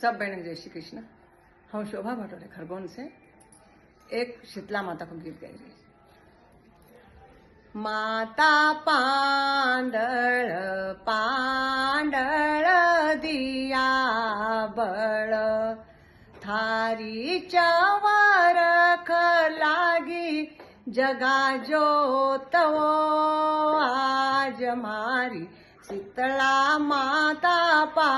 सब बहनों जय श्री कृष्ण। हम शोभा भटोरे खरगोन से एक शीतला माता को गीत गाई रही। माता पांडळ पांडळ दिया बळ थारी चवरख लागी जगा जोतवो आज मारी। शीतळा माता पा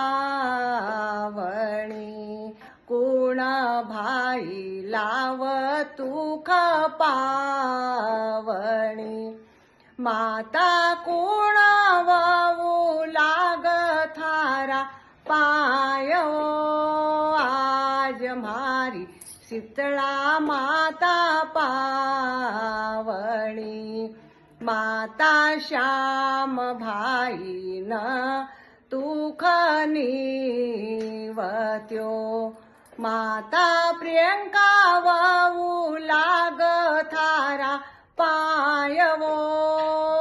लाव तू पावणी माता कोण वाऊ लाग थारा पायो. आज मारी शीतळा माता पावणी. माता श्याम भाई न तू खनी वत्यो માતા પ્રિયંકા વહુ લાગ થારા પાયવો.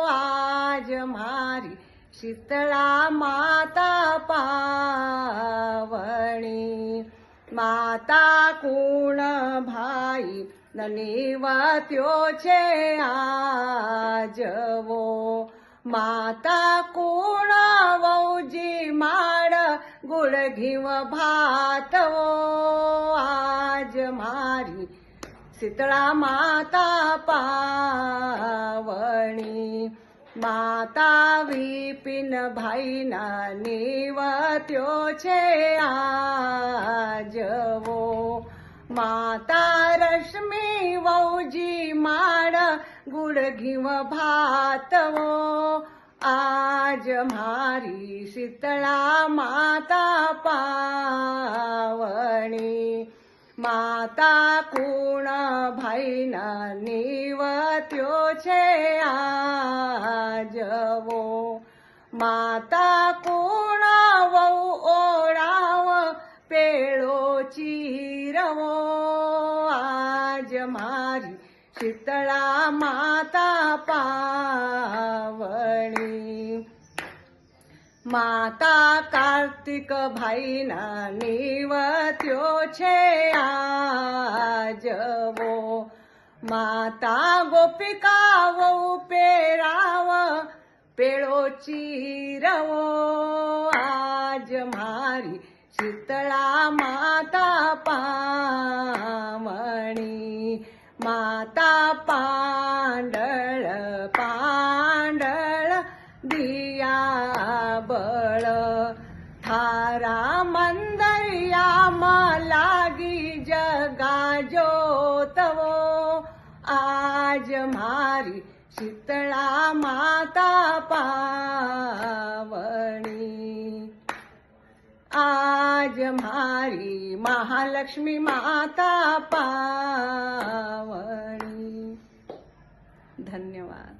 આજ મારી શીતળા માતા પાવણી. માતા કુણ ભાઈ નનીવત્યો છે આજવો. માતા કુણ વૌજી માળ ગુળ ઘીવ ભાતવો. મારી શીતળા માતા પાવણી. માતા વિપિન ભાઈના નિવત્યો છે આજવો. માતા રશ્મિ વૌજી માડ ગુડ ઘીવ ભાતવો. આજ મારી શીતળા માતા પાવણી. માતા કુણ ભાઈના નિવત્યો છે આજવો. માતા કુણ વહુ ઓળાવ પેળો ચીરવો. આજ મારી શીતળા માતા પાવણી. माता कार्तिक भाई नीवत्यो छे आजवो माता गोपिका वो पेराव पेळो चीरवो। आज मारी शीतळा माता पामणी। माता पा म्हारी शीतळा माता पावणी. आज म्हारी महालक्ष्मी माता पावणी. धन्यवाद.